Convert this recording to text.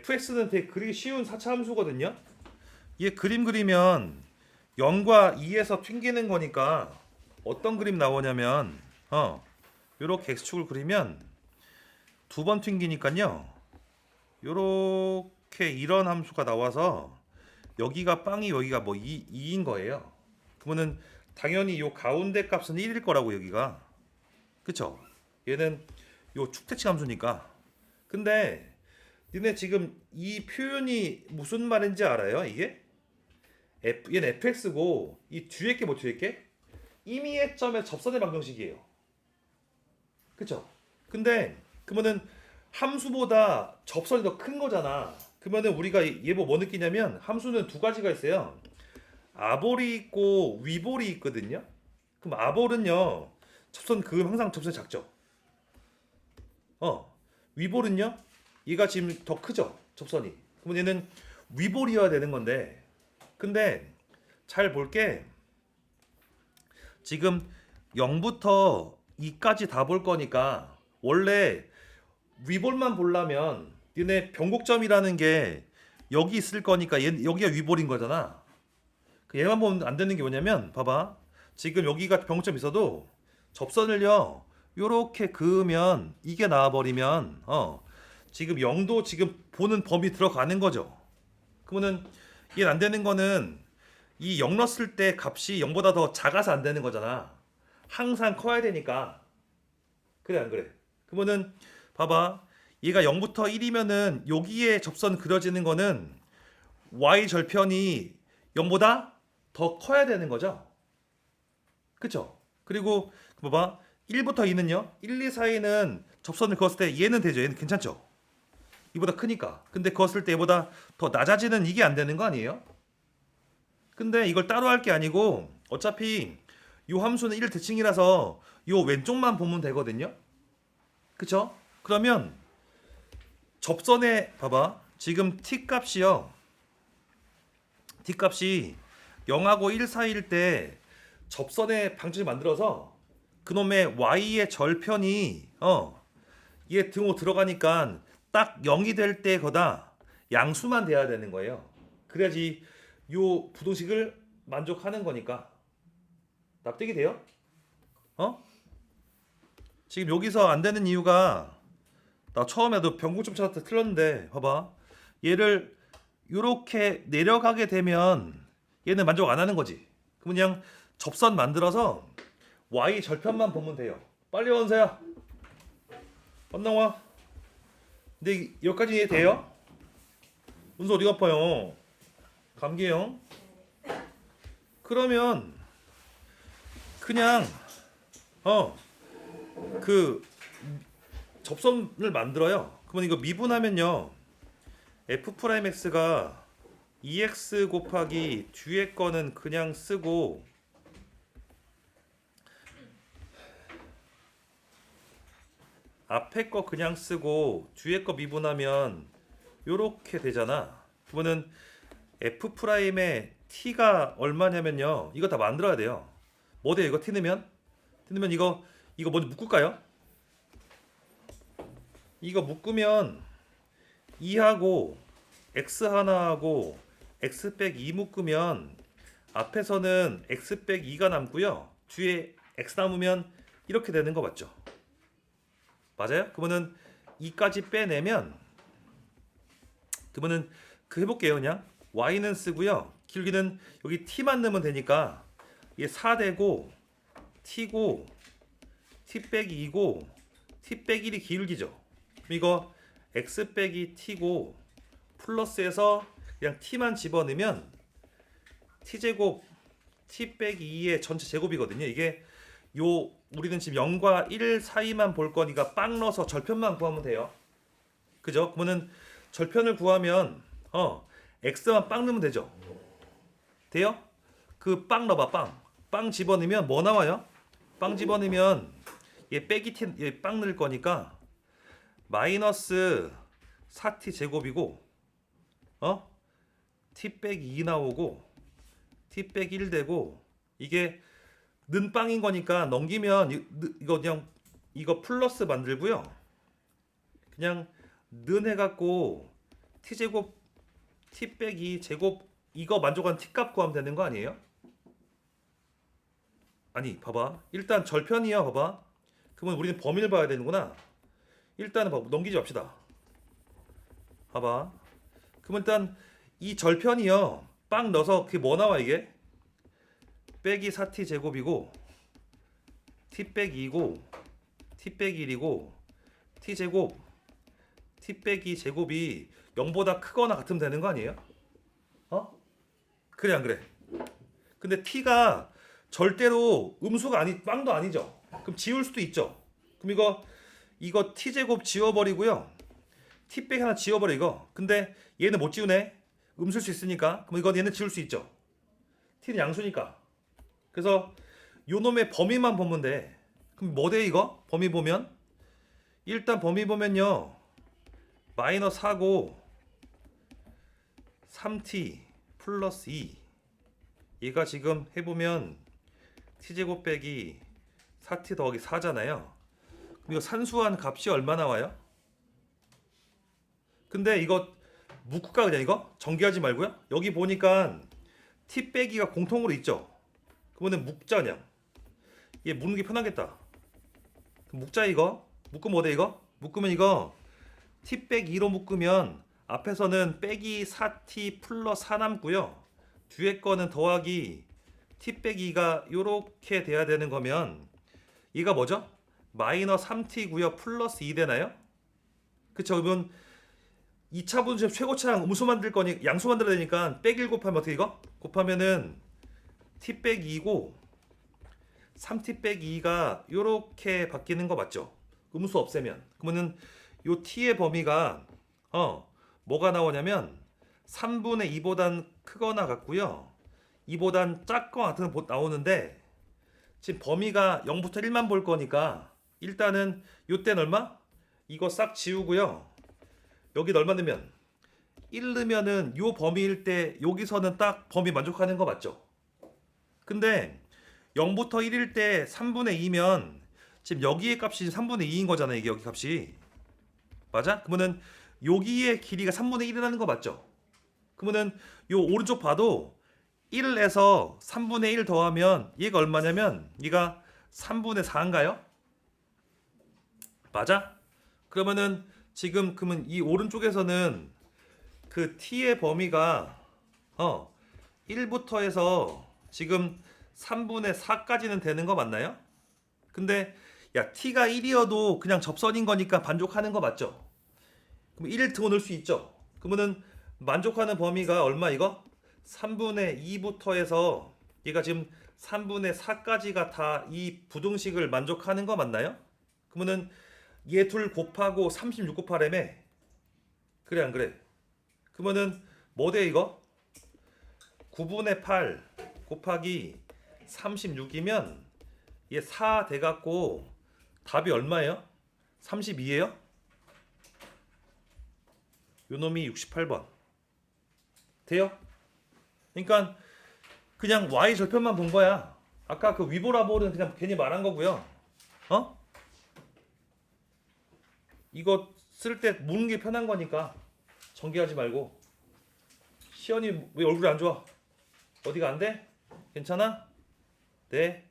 fx는 되게 그리기 쉬운 4차 함수거든요. 얘 그림 그리면 0과 2에서 튕기는 거니까 어떤 그림 나오냐면 어 요렇게 x축을 그리면 두 번 튕기니까요. 요렇게 이런 함수가 나와서 여기가 빵이 여기가 뭐 2, 2인 거예요. 그러면은 당연히 요 가운데 값은 1일 거라고 여기가. 그쵸? 얘는 요 축대칭 함수니까. 근데 니네 지금 이 표현이 무슨 말인지 알아요? 이게? F, 얘는 fx고 이 뒤에 게 뭐 뒤에 게? 임의의 점의 접선의 방정식이에요. 그쵸? 근데 그러면은 함수보다 접선이 더 큰 거잖아. 그러면은 우리가 얘 뭐 뭐 느끼냐면 함수는 두 가지가 있어요. 아볼이 있고 위볼이 있거든요. 그럼 아볼은요 접선 그음 항상 접선이 작죠. 어 위볼은요 얘가 지금 더 크죠 접선이. 그러면 얘는 위볼이어야 되는 건데 근데 잘 볼게 지금 0부터 2까지 다 볼 거니까 원래 위볼만 보려면 얘네 변곡점이라는 게 여기 있을 거니까 얘, 여기가 위볼인 거잖아. 그 얘만 보면 안 되는 게 뭐냐면 봐봐. 지금 여기가 변곡점 있어도 접선을요. 요렇게 그으면 이게 나와 버리면 어. 지금 0도 지금 보는 범위 들어가는 거죠. 그러면은 얘는 안 되는 거는 이 0 넣었을 때 값이 0보다 더 작아서 안 되는 거잖아. 항상 커야 되니까. 그래 안 그래? 그러면은 봐봐. 얘가 0부터 1이면은 여기에 접선 그려지는 거는 y 절편이 0보다 더 커야 되는 거죠. 그쵸? 그리고 봐봐. 1부터 2는요. 1, 2, 4에는 접선을 그었을 때 얘는 되죠. 얘는 괜찮죠? 이보다 크니까. 근데 그었을 때 얘보다 더 낮아지는 이게 안 되는 거 아니에요? 근데 이걸 따로 할 게 아니고 어차피 요 함수는 1 대칭이라서 요 왼쪽만 보면 되거든요. 그쵸? 그러면 접선에 봐봐. 지금 t 값이요. t 값이 0하고 1 사이일 때 접선의 방정을 만들어서 그놈의 y의 절편이 어 얘 등호 들어가니까 딱 0이 될 때 거다. 양수만 돼야 되는 거예요. 그래야지 요 부동식을 만족하는 거니까. 납득이 돼요? 어? 지금 여기서 안 되는 이유가 나 처음에도 변곡점 때 틀렸는데 봐봐. 얘를 이렇게 내려가게 되면 얘는 만족 안 하는 거지. 그럼 그냥 접선 만들어서 y 절편만 보면 돼요. 빨리 원서야. 언능 와 근데 여기까지 이해 돼요? 운서 어디 아파요? 감기요? 그러면 그냥 어 그 접선을 만들어요. 그러면 이거 미분하면요. f 프라임 x가 2x 곱하기 뒤에 거는 그냥 쓰고 앞에 거 그냥 쓰고 뒤에 거 미분하면 요렇게 되잖아. 그러면은 f 프라임의 t가 얼마냐면요. 이거 다 만들어야 돼요. 뭐 돼요? 이거 t 넣으면? t 넣으면 이거 이거 먼저 묶을까요? 이거 묶으면 2하고 x 하나하고 x 백2 묶으면 앞에서는 x 백 2가 남고요. 뒤에 x 남으면 이렇게 되는 거 맞죠? 맞아요? 그러면은 2까지 빼내면 그러면은 그 해볼게요 그냥 y는 쓰고요. 길기는 여기 t만 넣으면 되니까 이게 4되고 t고 t 빼기 2고 t 빼기 1이 기울기죠. 그럼 이거 x 빼기 t고 플러스에서 그냥 t만 집어넣으면 t 제곱 t 빼기 2의 전체 제곱이거든요. 이게 요 우리는 지금 0과 1 사이만 볼 거니까 빵 넣어서 절편만 구하면 돼요. 그죠? 그러면은 절편을 구하면 어 x만 빵 넣으면 되죠. 돼요? 그 빵 넣어봐 빵. 빵 집어넣으면 뭐 나와요? 빵 집어넣으면 얘 빼기 t 얘빵 넣을 거니까 마이너스 4t 제곱이고 어? t 빼기 2 나오고 t 빼기 1 되고 이게 는 빵인 거니까 넘기면 이거 그냥 이거 플러스 만들고요. 그냥 는 해갖고 t 제곱 t 빼기 제곱 이거 만족한 t 값 구하면 되는 거 아니에요? 아니 봐봐. 일단 절편이야 봐봐. 그러면 우리는 범위를 봐야 되는구나. 일단은 봐. 넘기지 맙시다. 봐봐. 그러면 일단 이 절편이요. 빵 넣어서 그게 뭐 나와 이게 빼기 4t 제곱이고 t 빼기 2고 t 빼기 1이고 t 제곱 t 빼기 제곱이 0보다 크거나 같으면 되는 거 아니에요? 어? 그래 안 그래? 근데 t가 절대로 음수가 아니 빵도 아니죠. 그럼 지울 수도 있죠. 그럼 이거 이거 t 제곱 지워버리고요. t 빼기 하나 지워버려 이거. 근데 얘는 못 지우네. 음수일 수 있으니까. 그럼 이거 얘는 지울 수 있죠. t는 양수니까. 그래서 요 놈의 범위만 보면 돼. 그럼 뭐돼 이거? 범위 보면 일단 범위 보면요. 마이너스 4고 3t 플러스 2 얘가 지금 해보면 t제곱 빼기 4t 더하기 4잖아요. 그럼 이거 산수한 값이 얼마 나와요? 근데 이거 묶을까 그냥 이거? 전개하지 말고요. 여기 보니까 t 빼기가 공통으로 있죠. 그러면 그냥. 얘 묶는 게 편하겠다. 묶자 이거. 묶으면 뭐돼 이거? 묶으면 이거 빼기 2로 묶으면 앞에서는 빼기 4t 플러스 4 남고요. 뒤에 거는 더하기 t 빼기가 이렇게 돼야 되는 거면 이가 뭐죠? 마이너스 3t고요. 플러스 2 되나요? 그쵸? 그러면 2차 분수 최고차랑 음수 만들 거니 양수 만들어야 되니까 빼기 1 곱하면 어떻게 이거? 곱하면은 t 빼기 2고 3t 빼기 2가 이렇게 바뀌는 거 맞죠? 음수 없애면 그러면은 요 t의 범위가 어 뭐가 나오냐면 3분의 2보단 크거나 같고요. 2보단 작거나 같은 거 나오는데 지금 범위가 0부터 1만 볼 거니까 일단은 요때는 얼마? 이거 싹 지우고요. 여기 얼마 넣으면 1 넣으면은 요 범위일 때 여기서는 딱 범위 만족하는 거 맞죠? 근데 0부터 1일 때 3분의 2면 지금 여기의 값이 3분의 2인 거잖아요. 이게 여기 값이. 맞아? 그러면은 여기의 길이가 3분의 1이라는 거 맞죠? 그러면은 요 오른쪽 봐도 1에서 3분의 1 더하면 얘가 얼마냐면 얘가 3분의 4인가요? 맞아? 그러면은 지금 그러면 이 오른쪽에서는 그 t의 범위가 어 1부터 해서 지금 3분의 4까지는 되는 거 맞나요? 근데 야 t가 1이어도 그냥 접선인 거니까 만족하는 거 맞죠? 그럼 1을 더 넣을 수 있죠. 그러면은 만족하는 범위가 얼마 이거? 3분의 2부터 해서 얘가 지금 3분의 4까지가 다 이 부등식을 만족하는 거 맞나요? 그러면은 얘 둘 곱하고 36 곱하래매 그래 안 그래? 그러면은 뭐 돼 이거? 9분의 8 곱하기 36이면 얘 4 돼갖고 답이 얼마예요? 32예요? 요 놈이 68번 돼요? 그러니까 그냥 y 절편만 본 거야. 아까 그 위보라볼은 그냥 괜히 말한 거고요. 어? 이거 쓸 때 무는 게 편한 거니까 전개하지 말고. 시연이 왜 얼굴이 안 좋아? 어디가 안 돼? 괜찮아? 네.